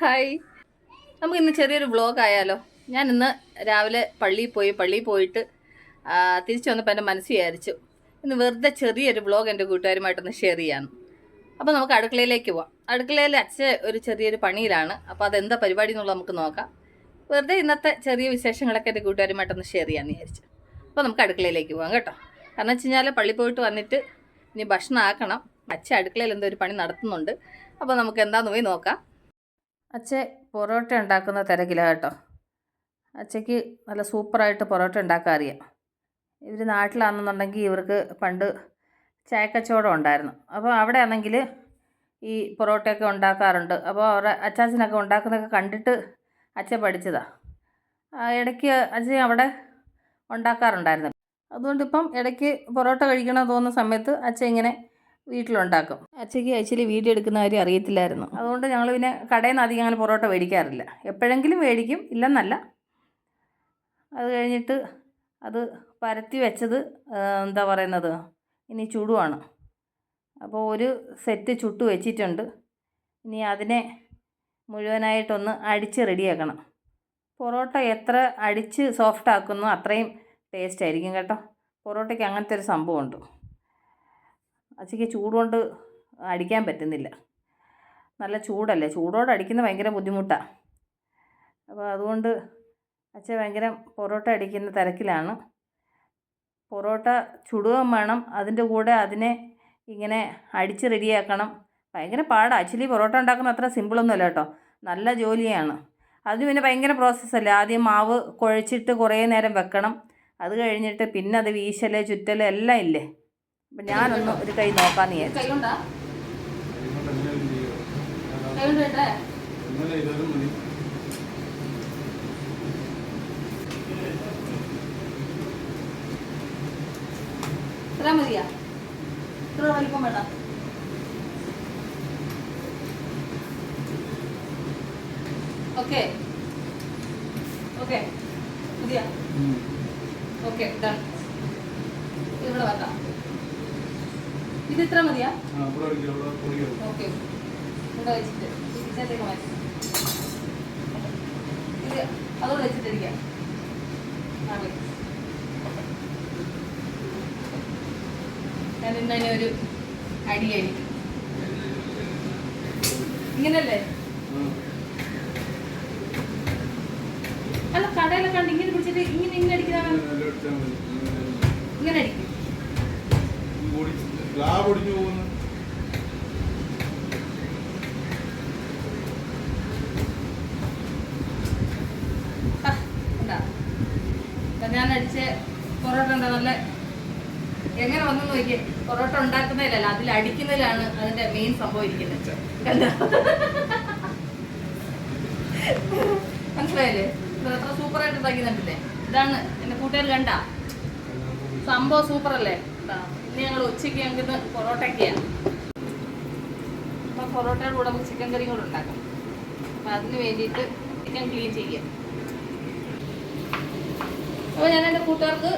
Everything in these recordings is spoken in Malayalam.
ഹായ്. നമുക്ക് ഇന്ന് ചെറിയൊരു വ്ളോഗ് ആയാലോ? ഞാൻ ഇന്ന് രാവിലെ പള്ളിയിൽ പോയി പള്ളിയിൽ പോയിട്ട് തിരിച്ചു വന്നപ്പോൾ എന്റെ മനസ്സ് വിചാരിച്ചു ഇന്ന് വെറുതെ ചെറിയൊരു വ്ളോഗ് എന്റെ കൂട്ടുകാരുമായിട്ടൊന്ന് ഷെയർ ചെയ്യാമെന്ന് അപ്പോൾ നമുക്ക് അടുക്കളയിലേക്ക് പോവാം. അടുക്കളയിൽ അച്ഛ ഒരു ചെറിയൊരു പണിയിലാണ്. അപ്പോൾ അതെന്താ പരിപാടി എന്നുള്ളത് നമുക്ക് നോക്കാം. വെറുതെ ഇന്നത്തെ ചെറിയ വിശേഷങ്ങളൊക്കെ എന്റെ കൂട്ടുകാരുമായിട്ടൊന്ന് ഷെയർ ചെയ്യാമെന്ന് വിചാരിച്ചു. അപ്പോൾ നമുക്ക് അടുക്കളയിലേക്ക് പോകാം കേട്ടോ. കാരണം വെച്ച് കഴിഞ്ഞാൽ പള്ളി പോയിട്ട് വന്നിട്ട് ഇനി ഭക്ഷണം ആക്കണം. അച്ഛ അടുക്കളയിൽ എന്തോ ഒരു പണി നടത്തുന്നുണ്ട്. അപ്പോൾ നമുക്ക് എന്താണെന്ന് പോയി നോക്കാം. അച്ഛ പൊറോട്ട ഉണ്ടാക്കുന്ന തിരക്കിലാണ് കേട്ടോ. അച്ഛയ്ക്ക് നല്ല സൂപ്പറായിട്ട് പൊറോട്ട ഉണ്ടാക്കാൻ അറിയാം. ഇവർ നാട്ടിലാണെന്നുണ്ടെങ്കിൽ ഇവർക്ക് പണ്ട് ചായക്കച്ചവടം ഉണ്ടായിരുന്നു. അപ്പോൾ അവിടെ ആണെങ്കിൽ ഈ പൊറോട്ടയൊക്കെ ഉണ്ടാക്കാറുണ്ട്. അപ്പോൾ അവരുടെ അച്ചാച്ചനൊക്കെ ഉണ്ടാക്കുന്നതൊക്കെ കണ്ടിട്ട് അച്ഛൻ പഠിച്ചതാണ് ഇടയ്ക്ക് അച്ഛൻ അവിടെ ഉണ്ടാക്കാറുണ്ടായിരുന്നു. അതുകൊണ്ട് ഇപ്പം ഇടയ്ക്ക് പൊറോട്ട കഴിക്കണം തോന്നുന്ന സമയത്ത് അച്ഛൻ ഇങ്ങനെ വീട്ടിലുണ്ടാക്കും. അച്ഛയ്ക്ക് ആക്ച്വലി വീഡിയോ എടുക്കുന്ന കാര്യം അറിയത്തില്ലായിരുന്നു. അതുകൊണ്ട് ഞങ്ങൾ പിന്നെ കടയിൽ നിന്ന് അധികം അങ്ങനെ പൊറോട്ട മേടിക്കാറില്ല. എപ്പോഴെങ്കിലും മേടിക്കും ഇല്ലെന്നല്ല. അത് കഴിഞ്ഞിട്ട് അത് പരത്തി വെച്ചത് എന്താ പറയുന്നത് ഇനി ചുടുവാണ്. അപ്പോൾ ഒരു സെറ്റ് ചുട്ട് വെച്ചിട്ടുണ്ട്. ഇനി അതിനെ മുഴുവനായിട്ടൊന്ന് അടിച്ച് റെഡിയാക്കണം. പൊറോട്ട എത്ര അടിച്ച് സോഫ്റ്റ് ആക്കുന്നു അത്രയും ടേസ്റ്റ് ആയിരിക്കും കേട്ടോ. പൊറോട്ടയ്ക്ക് അങ്ങനത്തെ ഒരു സംഭവമുണ്ട്. അച്ചയ്ക്ക് ചൂടുകൊണ്ട് അടിക്കാൻ പറ്റുന്നില്ല. നല്ല ചൂടല്ലേ? ചൂടോടെ അടിക്കുന്ന ഭയങ്കര ബുദ്ധിമുട്ടാണ് അപ്പോൾ അതുകൊണ്ട് അച്ഛ ഭയങ്കര പൊറോട്ട അടിക്കുന്ന തിരക്കിലാണ്. പൊറോട്ട ചുടുകയും വേണം. അതിന്റെ കൂടെ അതിനെ ഇങ്ങനെ അടിച്ച് റെഡിയാക്കണം. ഭയങ്കര പാടാണ് ആക്ച്വലി പൊറോട്ട ഉണ്ടാക്കുന്ന അത്ര സിമ്പിളൊന്നുമല്ല കേട്ടോ. നല്ല ജോലിയാണ്. അത് പിന്നെ ഭയങ്കര പ്രോസസ്സല്ലേ ആദ്യം മാവ് കുഴച്ചിട്ട് കുറേ നേരം വെക്കണം. അത് കഴിഞ്ഞിട്ട് പിന്നെ അത് വീശൽ ചുറ്റൽ എല്ലാം ഇല്ലേ? അപ്പം ഞാനൊന്ന് ഒരു കൈ നോക്കാന്ന് വിചാരിച്ചു. ഇത്ര മതിയാ? ഇത്ര വലിപ്പം വേണ്ട. ഓക്കെ. ഓക്കെ. മതിയാ? ഓക്കെ ഡൺ ഇവിടെ വെക്കാം ഇത് ഇത്ര മതിയാ? ഓക്കെ ഇവിടെ വെച്ചിട്ട് കിച്ചണിലേക്ക് മാറ്റി. ഇത് അതോടെ വെച്ചിട്ടിരിക്കാം. ഞാൻ ഇന്ന് അതിനെ ഒരു അടിയായിരിക്കും ഇങ്ങനല്ലേ? അല്ല കടയിലൊക്കെ കണ്ട് ഇങ്ങനെ പിടിച്ചിട്ട് ഇങ്ങനെ ഇങ്ങനെ അടിക്കുന്നതാണ്. ഇങ്ങനെ അടിക്കും. സ്ലാബ് ഒടിഞ്ഞു പോകുന്നു. ഞാൻ അടിച്ച പൊറോട്ട ഉണ്ടോ നല്ല? എങ്ങനെ വന്നു നോക്കിയേ? പൊറോട്ട ഉണ്ടാക്കുന്നതിലല്ല അതിൽ അടിക്കുന്നതിലാണ് അതിന്റെ മെയിൻ സംഭവം ഇരിക്കുന്നത്. മനസ്സിലായില്ലേ? അത്ര സൂപ്പറായിട്ട് ഉണ്ടാക്കിയിട്ടുണ്ടല്ലേ? ഇതാണ് എന്റെ കൂട്ടുകാർ കണ്ട. സംഭവം ഇതാ. ഇനി ഞങ്ങൾ ഉച്ചയ്ക്ക് ഞങ്ങൾക്ക് പൊറോട്ടയ്ക്കാണ് അപ്പൊ പൊറോട്ടയുടെ കൂടെ നമുക്ക് ചിക്കൻ കറിയും കൂടെ ഉണ്ടാക്കാം. അപ്പം അതിന് വേണ്ടിയിട്ട് ചിക്കൻ ക്ലീൻ ചെയ്യാം. അപ്പോൾ ഞാൻ എന്റെ കൂട്ടുകാർക്ക്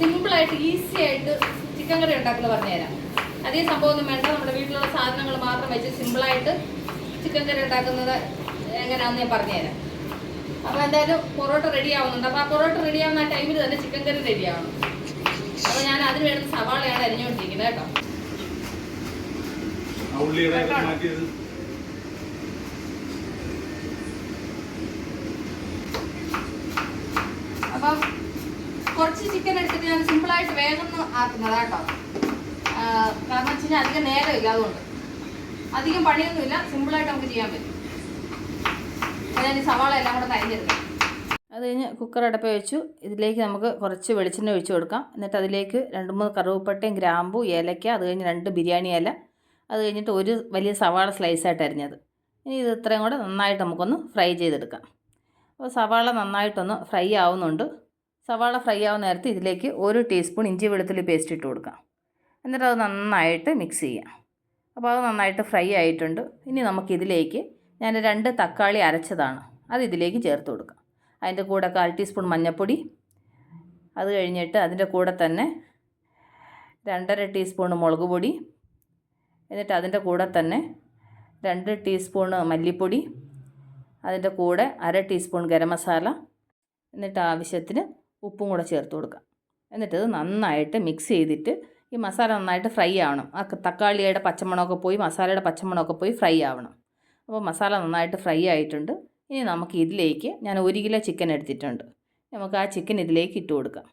സിമ്പിളായിട്ട് ഈസി ആയിട്ട് ചിക്കൻ കറി ഉണ്ടാക്കുന്നത് പറഞ്ഞുതരാം അതേ സംഭവമൊന്നും വേണ്ട. നമ്മുടെ വീട്ടിലുള്ള സാധനങ്ങൾ മാത്രം വെച്ച് സിമ്പിളായിട്ട് ചിക്കൻ കറി ഉണ്ടാക്കുന്നത് എങ്ങനെയാണെന്ന് ഞാൻ പറഞ്ഞുതരാം അപ്പോൾ എന്തായാലും പൊറോട്ട റെഡി ആവുന്നുണ്ട്. അപ്പോൾ ആ പൊറോട്ട റെഡി ആവുന്ന ടൈമിൽ തന്നെ ചിക്കൻ കറി റെഡി ആവണം. അപ്പോൾ ഞാൻ അതിന് വേണ്ട സവാളയാണ് അരിഞ്ഞുകൊണ്ടിരിക്കുന്നത് കേട്ടോ. അപ്പം കുറച്ച് ചിക്കൻ എടുത്തിട്ട് ഞാൻ സിമ്പിൾ ആയിട്ട് വേഗം ആക്കുന്നതാ കേട്ടോ. കാരണം വെച്ച് കഴിഞ്ഞാൽ അധികം നേരമില്ല അതുകൊണ്ട്. അധികം പണിയൊന്നുമില്ല സിമ്പിളായിട്ട് നമുക്ക് ചെയ്യാൻ പറ്റും. ഞാൻ ഈ സവാള എല്ലാം കൂടെ തരിഞ്ഞെടുക്കാം അത് കഴിഞ്ഞ് കുക്കർ അടപ്പ് വെച്ചു. ഇതിലേക്ക് നമുക്ക് കുറച്ച് വെളിച്ചെണ്ണ ഒഴിച്ചു കൊടുക്കാം. എന്നിട്ട് അതിലേക്ക് രണ്ട് മൂന്ന് കറുവപ്പട്ടയും ഗ്രാമ്പു ഏലക്ക അത് കഴിഞ്ഞ് രണ്ട് ബിരിയാണി ഇല അത് കഴിഞ്ഞിട്ട് ഒരു വലിയ സവാള സ്ലൈസായിട്ട് അരിഞ്ഞത്. ഇനി ഇത് ഇത്രയും കൂടെ നന്നായിട്ട് നമുക്കൊന്ന് ഫ്രൈ ചെയ്തെടുക്കാം. അപ്പോൾ സവാള നന്നായിട്ടൊന്ന് ഫ്രൈ ആവുന്നുണ്ട്. സവാള ഫ്രൈ ആവുന്ന നേരത്ത് ഇതിലേക്ക് ഒരു ടീസ്പൂൺ ഇഞ്ചി വെളുത്തുള്ളി പേസ്റ്റ് ഇട്ട് കൊടുക്കാം. എന്നിട്ട് അത് നന്നായിട്ട് മിക്സ് ചെയ്യാം. അപ്പോൾ അത് നന്നായിട്ട് ഫ്രൈ ആയിട്ടുണ്ട്. ഇനി നമുക്കിതിലേക്ക് ഞാൻ രണ്ട് തക്കാളി അരച്ചതാണ്. അത് ഇതിലേക്ക് ചേർത്ത് കൊടുക്കാം. അതിന്റെ കൂടെ കാൽ ടീസ്പൂൺ മഞ്ഞൾപ്പൊടി. അത് കഴിഞ്ഞിട്ട് അതിന്റെ കൂടെ തന്നെ രണ്ടര ടീസ്പൂൺ മുളക് പൊടി. എന്നിട്ട് അതിന്റെ കൂടെ തന്നെ രണ്ട് ടീസ്പൂൺ മല്ലിപ്പൊടി. അതിന്റെ കൂടെ അര ടീസ്പൂൺ ഗരം മസാല. എന്നിട്ട് ആവശ്യത്തിന് ഉപ്പും കൂടെ ചേർത്ത് കൊടുക്കാം. എന്നിട്ട് ഇത് നന്നായിട്ട് മിക്സ് ചെയ്തിട്ട് ഈ മസാല നന്നായിട്ട് ഫ്രൈ ആവണം. ആ തക്കാളിയുടെ പച്ചമണമൊക്കെ പോയി മസാലയുടെ പച്ചമണമൊക്കെ പോയി ഫ്രൈ ആവണം. അപ്പോൾ മസാല നന്നായിട്ട് ഫ്രൈ ആയിട്ടുണ്ട്. ഇനി നമുക്ക് ഇതിലേക്ക് ഞാൻ ഒരു കിലോ ചിക്കൻ എടുത്തിട്ടുണ്ട്. നമുക്ക് ആ ചിക്കൻ ഇതിലേക്ക് ഇട്ട് കൊടുക്കാം.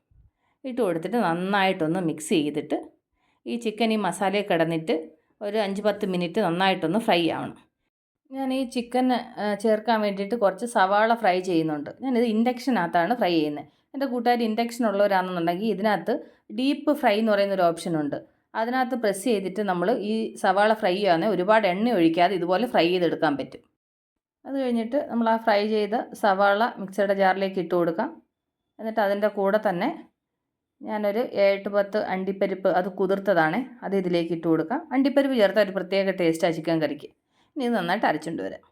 ഇട്ട് കൊടുത്തിട്ട് നന്നായിട്ടൊന്ന് മിക്സ് ചെയ്തിട്ട് ഈ ചിക്കൻ ഈ മസാലയിൽ കിടന്നിട്ട് ഒരു അഞ്ച് പത്ത് മിനിറ്റ് നന്നായിട്ടൊന്ന് ഫ്രൈ ആവണം. ഞാൻ ഈ ചിക്കൻ ചേർക്കാൻ വേണ്ടിയിട്ട് കുറച്ച് സവാള ഫ്രൈ ചെയ്യുന്നുണ്ട്. ഞാനിത് ഇൻഡക്ഷനകത്താണ് ഫ്രൈ ചെയ്യുന്നത് എന്റെ കൂട്ടുകാർ ഇൻഡക്ഷൻ ഉള്ളവരാണെന്നുണ്ടെങ്കിൽ ഇതിനകത്ത് ഡീപ്പ് ഫ്രൈ എന്ന് പറയുന്നൊരു ഓപ്ഷനുണ്ട് അതിനകത്ത് പ്രസ് ചെയ്തിട്ട് നമ്മൾ ഈ സവാള ഫ്രൈ ചെയ്യുകയാണെങ്കിൽ ഒരുപാട് എണ്ണ ഒഴിക്കാതെ ഇതുപോലെ ഫ്രൈ ചെയ്തെടുക്കാൻ പറ്റും. അത് കഴിഞ്ഞിട്ട് നമ്മൾ ആ ഫ്രൈ ചെയ്ത സവാള മിക്സറുടെ ജാറിലേക്ക് ഇട്ട് കൊടുക്കാം. എന്നിട്ട് അതിന്റെ കൂടെ തന്നെ ഞാനൊരു ഏഴ് പത്ത് അണ്ടിപ്പരിപ്പ് അത് കുതിർത്തതാണ്. അത് ഇതിലേക്ക് ഇട്ട് കൊടുക്കാം. അണ്ടിപ്പരിപ്പ് ചേർത്ത ഒരു പ്രത്യേക ടേസ്റ്റാണ് ചിക്കൻ കറിക്ക്. ഇനി ഇത് നന്നായിട്ട് അരച്ചുകൊണ്ട് വരാം.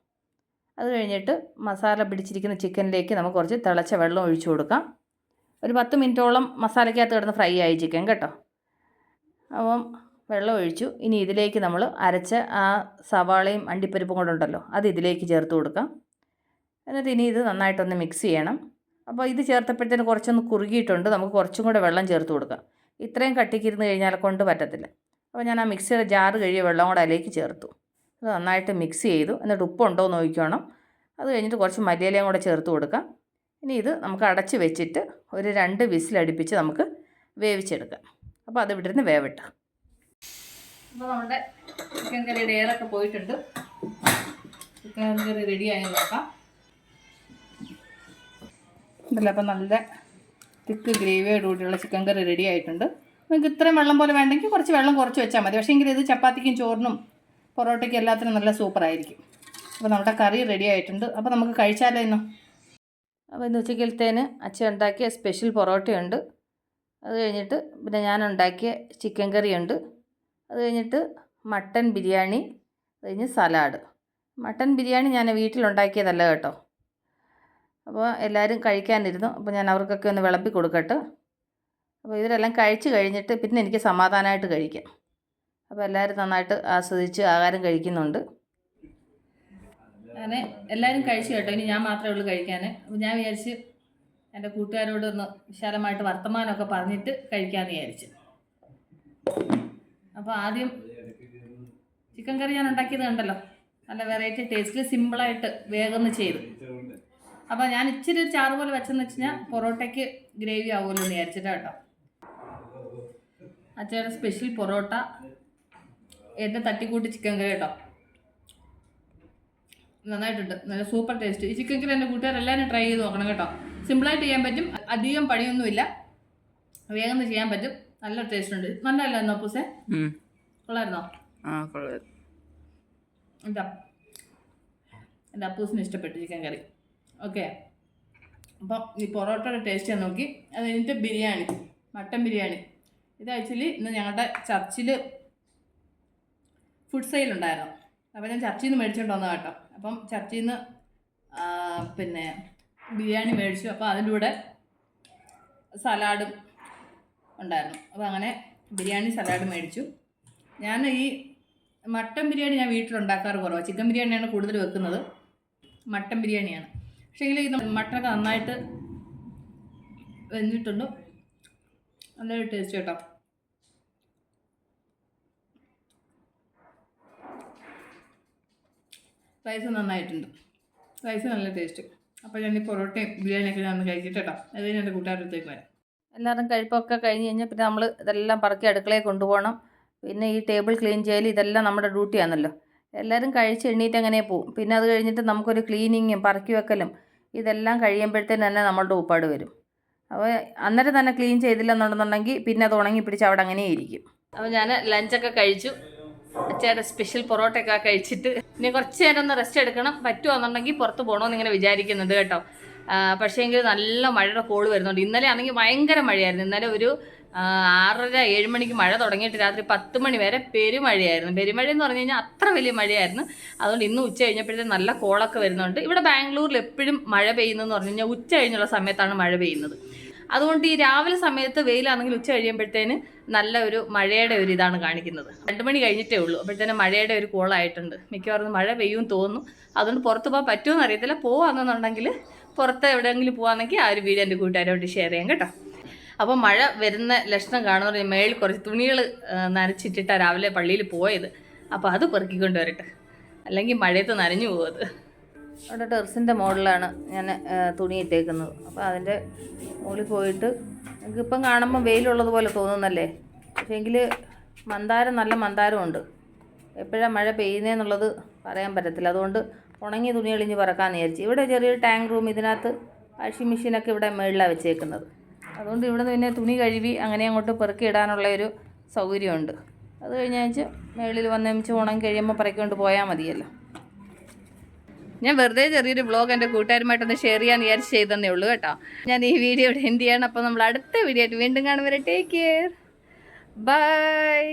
അത് കഴിഞ്ഞിട്ട് മസാല പിടിച്ചിരിക്കുന്ന ചിക്കനിലേക്ക് നമുക്ക് കുറച്ച് തിളച്ച വെള്ളം ഒഴിച്ചു കൊടുക്കാം. ഒരു പത്ത് മിനിറ്റോളം മസാലയ്ക്കകത്ത് കിടന്ന് ഫ്രൈ ആയി ചിക്കൻ കേട്ടോ. അപ്പം വെള്ളം ഒഴിച്ചു ഇനി ഇതിലേക്ക് നമ്മൾ അരച്ച ആ സവാളയും അണ്ടിപ്പരിപ്പും കൂടെ ഉണ്ടല്ലോ അത് ഇതിലേക്ക് ചേർത്ത് കൊടുക്കാം. എന്നിട്ട് ഇനി ഇത് നന്നായിട്ടൊന്ന് മിക്സ് ചെയ്യണം. അപ്പോൾ ഇത് ചേർത്തപ്പോഴത്തേന് കുറച്ചൊന്ന് കുറുകിയിട്ടുണ്ട്. നമുക്ക് കുറച്ചും കൂടെ വെള്ളം ചേർത്ത് കൊടുക്കാം. ഇത്രയും കട്ടിക്കിരുന്ന് കഴിഞ്ഞാൽ കൊണ്ട് പറ്റത്തില്ല. അപ്പോൾ ഞാൻ ആ മിക്സിയുടെ ജാർ കഴിയ വെള്ളം കൂടെ അതിലേക്ക് ചേർത്തു. അത് നന്നായിട്ട് മിക്സ് ചെയ്തു. എന്നിട്ട് ഉപ്പുണ്ടോ എന്ന് നോക്കിക്കോണം. അത് കഴിഞ്ഞിട്ട് കുറച്ച് മല്ലിയിലയും കൂടെ ചേർത്ത് കൊടുക്കാം. ഇനി ഇത് നമുക്ക് അടച്ച് വെച്ചിട്ട് ഒരു രണ്ട് വിസിലടുപ്പിച്ച് നമുക്ക് വേവിച്ചെടുക്കാം. അപ്പോൾ അത് വിട്ടിരുന്ന് വേവട്ടെ. അപ്പോൾ നമ്മുടെ ചിക്കൻ കറിയുടെ എയറൊക്കെ പോയിട്ടുണ്ട്. ചിക്കൻ കറി റെഡിയായി നോക്കാം. ഇതല്ല അപ്പം നല്ല തിക്ക് ഗ്രേവിയോട് കൂടിയുള്ള ചിക്കൻ കറി റെഡി ആയിട്ടുണ്ട്. നിങ്ങൾക്ക് ഇത്രയും വെള്ളം പോലെ വേണ്ടെങ്കിൽ കുറച്ച് വെള്ളം കുറച്ച് വെച്ചാൽ മതി. പക്ഷേ എങ്കിൽ ഇത് ചപ്പാത്തിക്കും ചോറിനും പൊറോട്ടയ്ക്കും എല്ലാത്തിനും നല്ല സൂപ്പറായിരിക്കും അപ്പോൾ നമ്മുടെ കറി റെഡി ആയിട്ടുണ്ട്. അപ്പോൾ നമുക്ക് കഴിച്ചാലോ ഇന്ന്? അപ്പോൾ ഇന്ന് ഉച്ചക്കലത്തേന് അച്ഛൻ ഉണ്ടാക്കിയ സ്പെഷ്യൽ പൊറോട്ടയുണ്ട്. അത് കഴിഞ്ഞിട്ട് പിന്നെ ഞാൻ ഉണ്ടാക്കിയ ചിക്കൻ കറിയുണ്ട് അത് കഴിഞ്ഞിട്ട് മട്ടൻ ബിരിയാണി അത് കഴിഞ്ഞ് സലാഡ്. മട്ടൻ ബിരിയാണി ഞാൻ വീട്ടിലുണ്ടാക്കിയതല്ല കേട്ടോ. അപ്പോൾ എല്ലാവരും കഴിക്കാനിരുന്നു. അപ്പോൾ ഞാൻ അവർക്കൊക്കെ ഒന്ന് വിളമ്പി കൊടുക്കട്ടെ. അപ്പോൾ ഇവരെല്ലാം കഴിച്ച് കഴിഞ്ഞിട്ട് പിന്നെ എനിക്ക് സമാധാനമായിട്ട് കഴിക്കാം. അപ്പോൾ എല്ലാവരും നന്നായിട്ട് ആസ്വദിച്ച് ആഹാരം കഴിക്കുന്നുണ്ട്. അങ്ങനെ എല്ലാവരും കഴിച്ചു കേട്ടോ. ഇനി ഞാൻ മാത്രമേ ഉള്ളൂ കഴിക്കാൻ അപ്പോൾ ഞാൻ വിചാരിച്ച് എന്റെ കൂട്ടുകാരോടൊന്ന് വിശാലമായിട്ട് വർത്തമാനമൊക്കെ പറഞ്ഞിട്ട് കഴിക്കാമെന്ന് വിചാരിച്ചു. അപ്പോൾ ആദ്യം ചിക്കൻ കറി ഞാൻ ഉണ്ടാക്കിയത് കണ്ടല്ലോ. നല്ല വെറൈറ്റി ടേസ്റ്റിൽ സിമ്പിളായിട്ട് വേഗം ചെയ്തു. അപ്പോൾ ഞാൻ ഇച്ചിരി ചാറ് പോലെ വെച്ചെന്ന് വെച്ച് കഴിഞ്ഞാൽ പൊറോട്ടയ്ക്ക് ഗ്രേവി ആവുമല്ലോ എന്ന് വിചാരിച്ചിട്ടാ കേട്ടോ. അച്ഛയുടെ സ്പെഷ്യൽ പൊറോട്ട. എന്റെ തട്ടിക്കൂട്ടി ചിക്കൻ കറി കേട്ടോ. നന്നായിട്ടുണ്ട്. നല്ല സൂപ്പർ ടേസ്റ്റ് ഈ ചിക്കൻ കറി എന്റെ കൂട്ടുകാരെല്ലാവരും ട്രൈ ചെയ്ത് നോക്കണം കേട്ടോ. സിമ്പിളായിട്ട് ചെയ്യാൻ പറ്റും. അധികം പണിയൊന്നുമില്ല. വേഗം ചെയ്യാൻ പറ്റും. നല്ല ടേസ്റ്റ് ഉണ്ട്. നല്ലതല്ലോ പൂസേ. കൊള്ളായിരുന്നോ? ആ കൊള്ളാം. എന്താ? എന്റെ അപ്പൂസിന് ഇഷ്ടപ്പെട്ടു ചിക്കൻ കറി ഓക്കെ അപ്പം ഈ പൊറോട്ടയുടെ ടേസ്റ്റ് ഞാൻ നോക്കി. അത് കഴിഞ്ഞിട്ട് ബിരിയാണി. മട്ടൻ ബിരിയാണി. ഇത് ആക്ച്വലി ഇന്ന് ഞങ്ങളുടെ ചർച്ചിൽ ഫുഡ് സെയിൽ ഉണ്ടായിരുന്നു. അപ്പോൾ ഞാൻ ചർച്ചിൽ നിന്ന് മേടിച്ചുകൊണ്ട് വന്നത് കേട്ടോ. അപ്പം ചർച്ചിൽ നിന്ന് പിന്നെ ബിരിയാണി മേടിച്ചു. അപ്പോൾ അതിന്റെ കൂടെ സലാഡും ഉണ്ടായിരുന്നു. അപ്പോൾ അങ്ങനെ ബിരിയാണി സലാഡ് മേടിച്ചു. ഞാൻ ഈ മട്ടൻ ബിരിയാണി ഞാൻ വീട്ടിലുണ്ടാക്കാറ് കുറവാണ് ചിക്കൻ ബിരിയാണിയാണ് കൂടുതൽ വെക്കുന്നത്. മട്ടൻ ബിരിയാണിയാണ്. പക്ഷേ ഇത് മട്ടനൊക്കെ നന്നായിട്ട് വെന്നിട്ടുണ്ട് നല്ലൊരു ടേസ്റ്റ് കേട്ടോ. റൈസ് നന്നായിട്ടുണ്ട്. റൈസ് നല്ല ടേസ്റ്റ് അപ്പോൾ ഞാൻ ഈ പൊറോട്ടയും ബിരിയാണിയൊക്കെ ഞാൻ കഴിച്ചിട്ട് കേട്ടോ. അത് കഴിഞ്ഞ് എന്റെ കൂട്ടുകാരത്തേക്ക് വരാം. എല്ലാവരും കഴിപ്പൊക്കെ കഴിഞ്ഞ് കഴിഞ്ഞാൽ പിന്നെ നമ്മൾ ഇതെല്ലാം പറക്കി അടുക്കളയിൽ കൊണ്ടുപോകണം പിന്നെ ഈ ടേബിൾ ക്ലീൻ ചെയ്യൽ ഇതെല്ലാം നമ്മുടെ ഡ്യൂട്ടിയാണല്ലോ എല്ലാവരും കഴിച്ച് എണ്ണീറ്റ് അങ്ങനെ പോവും? പിന്നെ അത് കഴിഞ്ഞിട്ട് നമുക്കൊരു ക്ലീനിങ്ങും പറക്കി വെക്കലും ഇതെല്ലാം കഴിയുമ്പോഴത്തേന് തന്നെ നമ്മളുടെ ഉപ്പാട് വരും. അപ്പോൾ അന്നേരം തന്നെ ക്ലീൻ ചെയ്തില്ലെന്നുണ്ടെന്നുണ്ടെങ്കിൽ പിന്നെ അത് ഉണങ്ങി പിടിച്ച് അവിടെ അങ്ങനെ ഇരിക്കും. അപ്പോൾ ഞാൻ ലഞ്ചൊക്കെ കഴിച്ചു. അച്ഛയുടെ സ്പെഷ്യൽ പൊറോട്ടയൊക്കെ കഴിച്ചിട്ട് ഇനി കുറച്ച് നേരം ഒന്ന് റെസ്റ്റ് എടുക്കണം. പറ്റുവാന്നുണ്ടെങ്കിൽ പുറത്ത് പോകണമെന്ന് ഇങ്ങനെ വിചാരിക്കുന്നുണ്ട് കേട്ടോ. പക്ഷേ എങ്കിൽ നല്ല മഴയുടെ കോൾ വരുന്നുണ്ട്. ഇന്നലെ ആണെങ്കിൽ ഭയങ്കര മഴയായിരുന്നു. ഇന്നലെ ഒരു ആറര ഏഴ് മണിക്ക് മഴ തുടങ്ങിയിട്ട് രാത്രി പത്ത് മണി വരെ പെരുമഴയായിരുന്നു. പെരുമഴ എന്ന് പറഞ്ഞു കഴിഞ്ഞാൽ അത്ര വലിയ മഴയായിരുന്നു. അതുകൊണ്ട് ഇന്ന് ഉച്ച കഴിഞ്ഞപ്പോഴത്തെ നല്ല കോളൊക്കെ വരുന്നുണ്ട്. ഇവിടെ ബാംഗ്ലൂരിൽ എപ്പോഴും മഴ പെയ്യുന്നതെന്ന് പറഞ്ഞു കഴിഞ്ഞാൽ ഉച്ച കഴിഞ്ഞുള്ള സമയത്താണ് മഴ പെയ്യുന്നത്. അതുകൊണ്ട് ഈ രാവിലെ സമയത്ത് വെയിലാണെങ്കിൽ ഉച്ച കഴിയുമ്പോഴത്തേന് നല്ല ഒരു മഴയുടെ ഒരു ഇതാണ് കാണിക്കുന്നത്. രണ്ട് മണി കഴിഞ്ഞിട്ടേ ഉള്ളൂ. അപ്പോഴത്തേന് മഴയുടെ ഒരു കോളായിട്ടുണ്ട്. മിക്കവാറും മഴ പെയ്യും തോന്നുന്നു. അതുകൊണ്ട് പുറത്ത് പോകാൻ പറ്റുമെന്ന് അറിയത്തില്ല. പോവാണെന്നുണ്ടെങ്കിൽ പുറത്ത് എവിടെയെങ്കിലും പോകാമെന്നെങ്കിൽ ആ ഒരു വീഡിയോ എന്റെ കൂട്ടുകാരോട് ഷെയർ ചെയ്യാം കേട്ടോ. അപ്പോൾ മഴ വരുന്ന ലക്ഷണം കാണുന്ന മേളിൽ കുറച്ച് തുണികൾ നനച്ചിട്ടിട്ടാണ് രാവിലെ പള്ളിയിൽ പോയത്. അപ്പോൾ അത് പെറുക്കിക്കൊണ്ട് വരട്ടെ അല്ലെങ്കിൽ മഴയത്ത് നനഞ്ഞു പോകുന്നത് അവിടെ ടെറസിന്റെ മോഡലാണ് ഞാൻ തുണി ഇട്ടേക്കുന്നത്. അപ്പോൾ അതിന്റെ മുകളിൽ പോയിട്ട് ഇപ്പം കാണുമ്പോൾ വെയിലുള്ളത് പോലെ തോന്നുന്നല്ലേ? പക്ഷേങ്കിൽ മന്ദാരം നല്ല മന്ദാരമുണ്ട്. എപ്പോഴാണ് മഴ പെയ്യുന്നതെന്നുള്ളത് പറയാൻ പറ്റത്തില്ല. അതുകൊണ്ട് ഉണങ്ങിയ തുണി എളിഞ്ഞ് പറക്കാമെന്ന് വിചാരിച്ചു ഇവിടെ ചെറിയൊരു ടാങ്ക് റൂം ഇതിനകത്ത് വാഷിംഗ് മെഷീനൊക്കെ ഇവിടെ മുകളിലാണ് വെച്ചേക്കുന്നത്. അതുകൊണ്ട് ഇവിടെ നിന്ന് പിന്നെ തുണി കഴുകി അങ്ങനെ അങ്ങോട്ട് പെറുക്കി ഇടാനുള്ള ഒരു സൗകര്യമുണ്ട്. അത് കഴിഞ്ഞ ആഴ്ച മുകളിൽ വന്ന് വെച്ച് ഉണങ്ങി കഴിയുമ്പോൾ പറക്കൊണ്ട് പോയാൽ മതിയല്ലോ. ഞാൻ വെറുതെ ചെറിയൊരു വ്ളോഗ് എന്റെ കൂട്ടുകാരുമായിട്ടൊന്ന് ഷെയർ ചെയ്യാൻ വിചാരിച്ച് ചെയ്തതന്നേ ഉള്ളൂ കേട്ടോ. ഞാൻ ഈ വീഡിയോ ഇവിടെ എന്ത് ചെയ്യണം. അപ്പോൾ നമ്മൾ അടുത്ത വീഡിയോ ആയിട്ട് വീണ്ടും കാണും വരെ. Take care bye